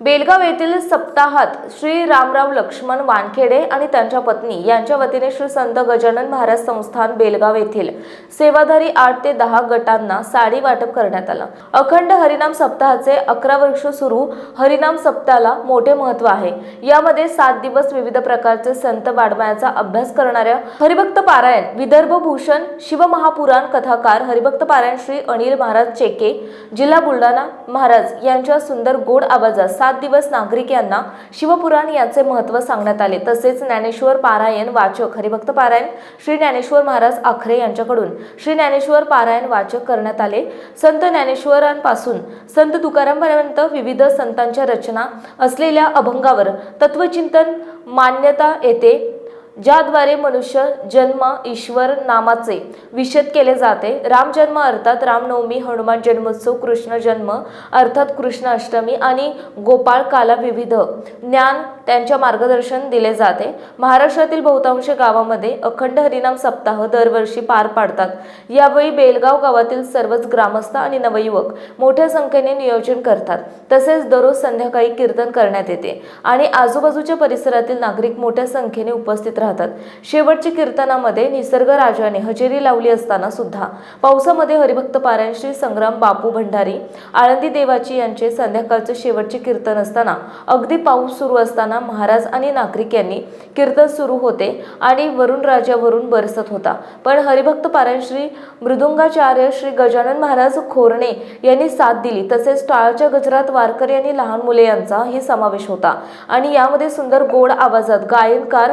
बेलगाव येथील सप्ताहात श्री रामराव लक्ष्मण वानखेडे आणि त्यांच्या पत्नी यांच्या वतीने श्री संत गजानन महाराज संस्थान बेलगाव येथील सेवाधारी आठ ते दहा गटांना साडी वाटप करण्यात आलं. अखंड हरिनाम सप्ताहाचे अकरा वर्ष सुरू हरिनाम सप्ताहाला मोठे महत्त्व आहे. यामध्ये सात दिवस विविध प्रकारचे संत वाड्मयाचा अभ्यास करणाऱ्या हरिभक्त पारायण विदर्भ भूषण शिवमहापुराण कथाकार हरिभक्त पारायण श्री अनिल महाराज चेके जिल्हा बुलढाणा महाराज यांच्या सुंदर गोड आवाजास सात दिवस नागरिक यांना शिवपुराण याचे महत्त्व सांगण्यात आले. तसेच ज्ञानेश्वर पारायण वाचक हरिभक्त पारायण श्री ज्ञानेश्वर महाराज आखरे यांच्याकडून श्री ज्ञानेश्वर पारायण वाचक करण्यात आले. संत ज्ञानेश्वरांपासून संत तुकारामपर्यंत विविध संतांच्या रचना असलेल्या अभंगावर तत्वचिंतन मान्यता येते. ज्याद्वारे मनुष्य जन्म ईश्वर नामाचे विषद केले जाते. रामजन्म अर्थात रामनवमी हनुमान जन्मोत्सव कृष्ण जन्म अर्थात कृष्ण अष्टमी आणि गोपाळ काला विविध ज्ञान त्यांच्या मार्गदर्शन दिले जाते. महाराष्ट्रातील बहुतांश गावामध्ये अखंड हरिनाम सप्ताह दरवर्षी पार पाडतात. यावेळी बेलगाव गावातील सर्वच ग्रामस्थ आणि नवयुवक मोठ्या संख्येने नियोजन करतात. तसेच दररोज संध्याकाळी कीर्तन करण्यात येते. आणि आजूबाजूच्या परिसरातील नागरिक मोठ्या संख्येने उपस्थित राहतात. शेवटच्या कीर्तनामध्ये निसर्गराजाने हजेरी लावली असताना सुद्धा पावसामध्ये हरिभक्त पारायण श्री संग्राम बापू भंडारी आळंदी देवाची यांचे संध्याकाळचे शेवटचे कीर्तन असताना अगदी पाऊस सुरू असताना महाराज आणि नागरिक यांनी कीर्तन सुरू होते आणि वरुण राजावरून बरसत होता. पण हरिभक्त पारायण श्री मृदुंगाचार्य श्री गजानन महाराज खोरणे यांनी साथ दिली. तसेच टाळच्या गजरात वारकरी आणि लहान मुले यांचाही समावेश होता. आणि यामध्ये सुंदर गोड आवाजात गायनकार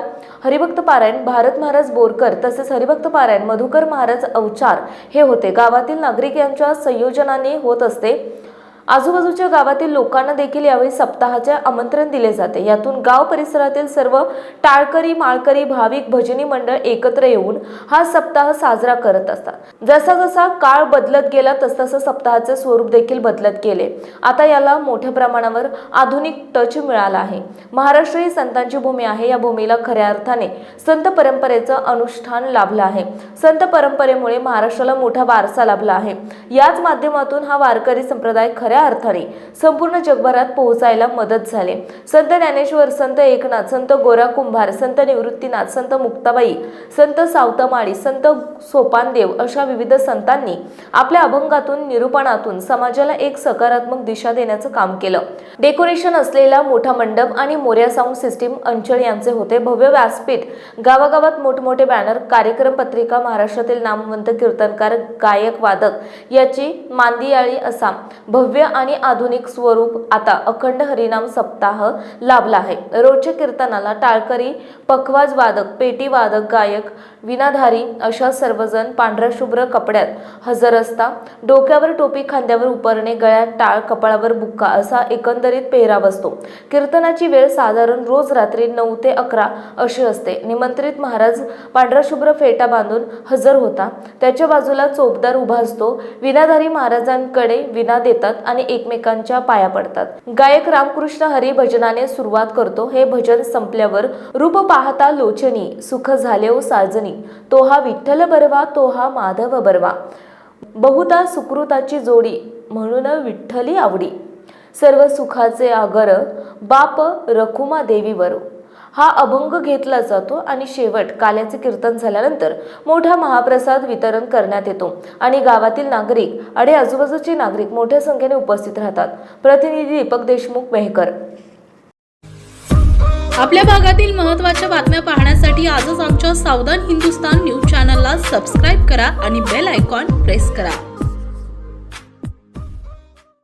हरिभक्त पारायण भारत महाराज बोरकर तसेच हरिभक्त पारायण मधुकर महाराज अवचार हे होते. गावातील नागरिक यांच्या संयोजनाने होत असते. आजूबाजूच्या गावातील लोकांना देखील यावेळी सप्ताहाचे आमंत्रण दिले जाते. यातून गाव परिसरातील सर्व टाळकरी माळकरी भाविक भजनी मंडळ एकत्र येऊन हा सप्ताह साजरा करत असतात. जसा जसा काळ बदलत गेला तसतसं सप्ताहाचे स्वरूप देखील बदलत गेले. आता याला मोठ्या प्रमाणावर आधुनिक टच मिळाला आहे. महाराष्ट्र ही संतांची भूमी आहे. या भूमीला खऱ्या अर्थाने संत परंपरेचं अनुष्ठान लाभलं आहे. संत परंपरेमुळे महाराष्ट्राला मोठा वारसा लाभला आहे. याच माध्यमातून हा वारकरी संप्रदाय खऱ्या अर्थाने संपूर्ण जगभरात पोहोचायला मदत झाले. संत ज्ञानेश्वर संत एकनाथ संत गोरा कुंभार संत निवृत्तीनाथ संत मुक्ताबाई संत सावतमाळी संत सोपानदेव अशा विविध संतांनी आपल्या अभंगातून निरूपणातून समाजाला एक सकारात्मक दिशा देण्याचं काम केलं. डेकोरेशन असलेला मोठा मंडप आणि मोर्या साऊंड सिस्टीम अंचळ यांचे होते भव्य व्यासपीठ. गावागावात मोठमोठे बॅनर कार्यक्रम पत्रिका महाराष्ट्रातील नामवंत कीर्तनकार गायक वादक याची मांदियाळी असा भव्य आणि आधुनिक स्वरूप आता अखंड हरिनाम सप्ताह लाभला आहे. रोजच्या कीर्तनाला टाळकरी पखवाज वादक पेटी वादक गायक विनाधारी अशा सर्वजण पांढऱ्या शुभ्र कपड्यात हजर असता. डोक्यावर टोपी खांद्यावर उपरणे गळ्यात टाळ कपाळावर बुक्का असा एकंदरीत पेहराव असतो. कीर्तनाची वेळ साधारण रोज रात्री नऊ ते अकरा अशी असते. निमंत्रित महाराज पांढरा शुभ्र फेटा बांधून हजर होता. त्याच्या बाजूला चोपदार उभा असतो. विनाधारी महाराजांकडे विना देतात आणि एकमेकांच्या पाया पडतात. गायक रामकृष्ण हरी भजनाने सुरुवात करतो. हे भजन संपल्यावर रूप पाहता लोचनी सुख झाले ओ साजनी. तो हा विठ्ठल बरवा तो हा माधव बरवा. बहुता सुकृताची जोडी म्हणून विठ्ठली आवडी. सर्व सुखाचे आगर बाप रखुमा देवीवर. हा अभंग घेतला जातो आणि शेवट काल्याचे कीर्तन झाल्यानंतर मोठा महाप्रसाद वितरण करण्यात येतो. आणि गावातील नागरिक आणि आजूबाजूचे नागरिक मोठ्या संख्येने उपस्थित राहतात. प्रतिनिधी दीपक देशमुख मेहकर. आपल्या भागातील महत्त्वाच्या बातम्या पाहण्यासाठी आजच आमच्या सावधान हिंदुस्तान न्यूज चॅनलला सबस्क्राईब करा आणि बेल आयकॉन प्रेस करा.